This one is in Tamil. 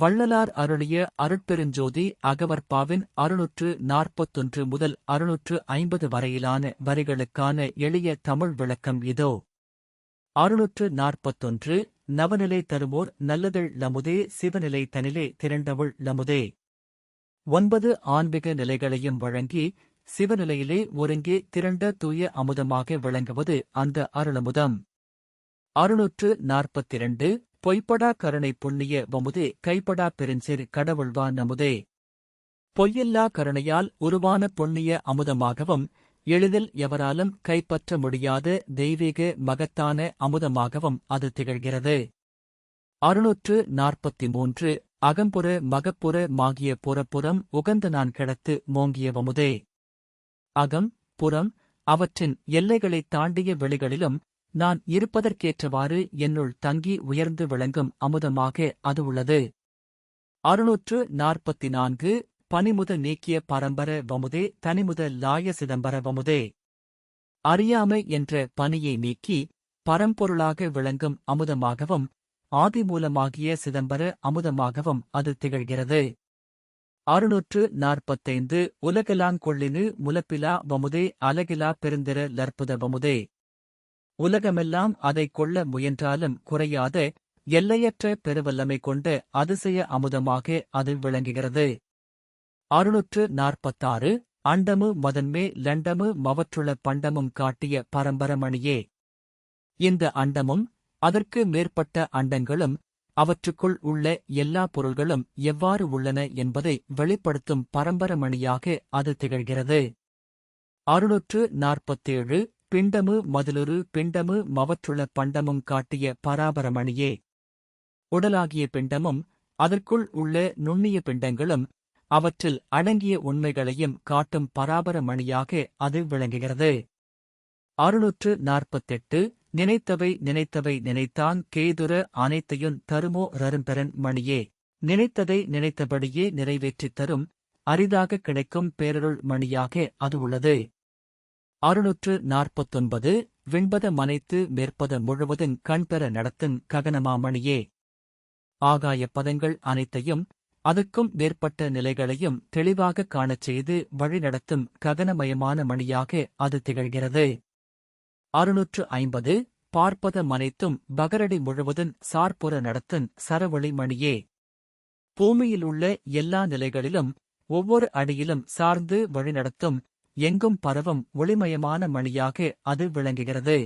வள்ளலார் அருளிய அருட்பெருஞ்சோதி அகவற்பாவின் அறுநூற்று நாற்பத்தொன்று முதல் அறுநூற்று ஐம்பது வரையிலான வரிகளுக்கான எளிய தமிழ் விளக்கம் இதோ. அறுநூற்று நாற்பத்தொன்று நவநிலை தருமோர் நல்லதழ் லமுதே சிவநிலை தனிலே திரண்டவுள் லமுதே. ஒன்பது ஆன்மீக நிலைகளையும் வழங்கி சிவநிலையிலே ஒருங்கே திரண்ட தூய அமுதமாக விளங்குவது அந்த அருளமுதம். அறுநூற்று நாற்பத்திரண்டு பொய்ப்படா கருணை புண்ணிய வமுதே கைப்படா பெருஞ்சிறு கடவுள்வா நமுதே. பொய்யில்லா கருணையால் உருவான புண்ணிய அமுதமாகவும் எளிதில் எவராலும் கைப்பற்ற முடியாத தெய்வீக மகத்தான அமுதமாகவும் அது திகழ்கிறது. அறுநூற்று நாற்பத்தி மூன்று அகம்புற மகப்புற மாகிய புறப்புறம் உகந்த நான் கிடத்து மோங்கியவமுதே அகம் புறம் அவற்றின் எல்லைகளைத் தாண்டிய வெளிகளிலும் நான் இருப்பதற்கேற்றவாறு என்னுள் தங்கி உயர்ந்து விளங்கும் அமுதமாக அது உள்ளது. அறுநூற்று நாற்பத்தி நான்கு பனிமுத நீக்கிய பரம்பர வமுதே தனிமுத லாய சிதம்பர வமுதே. அறியாமை என்ற பனியை நீக்கி பரம்பொருளாக விளங்கும் அமுதமாகவும் ஆதிமூலமாகிய சிதம்பர அமுதமாகவும் அது திகழ்கிறது. அறுநூற்று நாற்பத்தைந்து உலகலாங்கொள்ளினு முலப்பிலா வமுதே அலகிலா பெருந்திர லற்புத வமுதே. உலகமெல்லாம் அதைக் கொள்ள முயன்றாலும் குறையாத எல்லையற்ற பெருவல்லமை கொண்ட அதிசய அமுதமாக அது விளங்குகிறது. அறுநூற்று நாற்பத்தாறு அண்டமு மதன்மே லண்டமு மவற்றுள பண்டமும் காட்டிய பரம்பரமணியே இந்த அண்டமும் அதற்கு மேற்பட்ட அண்டங்களும் அவற்றுக்குள் உள்ள எல்லா பொருள்களும் எவ்வாறு உள்ளன என்பதை வெளிப்படுத்தும் பரம்பரமணியாக அது திகழ்கிறது. அறுநூற்று நாற்பத்தேழு பிண்டமு மதிலுரு பிண்டமு மவற்றுள பண்டமும் காட்டிய பராபரமணியே. உடலாகிய பிண்டமும் அதற்குள் உள்ள நுண்ணிய பிண்டங்களும் அவற்றில் அடங்கிய உண்மைகளையும் காட்டும் பராபரமணியாக அது விளங்குகிறது. அறுநூற்று நாற்பத்தெட்டு நினைத்தவை நினைத்தவை நினைத்தான் கேதுர அனைத்தையும் தருமோ ரரும்பெறன் மணியே. நினைத்ததை நினைத்தபடியே நிறைவேற்றித் தரும் அரிதாக கிடைக்கும் பேரருள் மணியாக அது உள்ளது. அறுநூற்று நாற்பத்தொன்பது விண்பத மனைத்து மேற்பத முழுவதும் கண்பெற நடத்தும் ககனமாமணியே. ஆகாய பதங்கள் அனைத்தையும் அதுக்கும் மேற்பட்ட நிலைகளையும் தெளிவாகக் காணச் செய்து வழிநடத்தும் ககனமயமான மணியாக அது திகழ்கிறது. அறுநூற்று ஐம்பது பார்ப்பத மனைத்தும் பகரடி முழுவதும் சார்புற நடத்தும் சரவொளி மணியே. பூமியிலுள்ள எல்லா நிலைகளிலும் ஒவ்வொரு அடியிலும் சார்ந்து வழிநடத்தும் எங்கும் பரவும் ஒளிமயமான மணியாக அது விளங்குகிறது.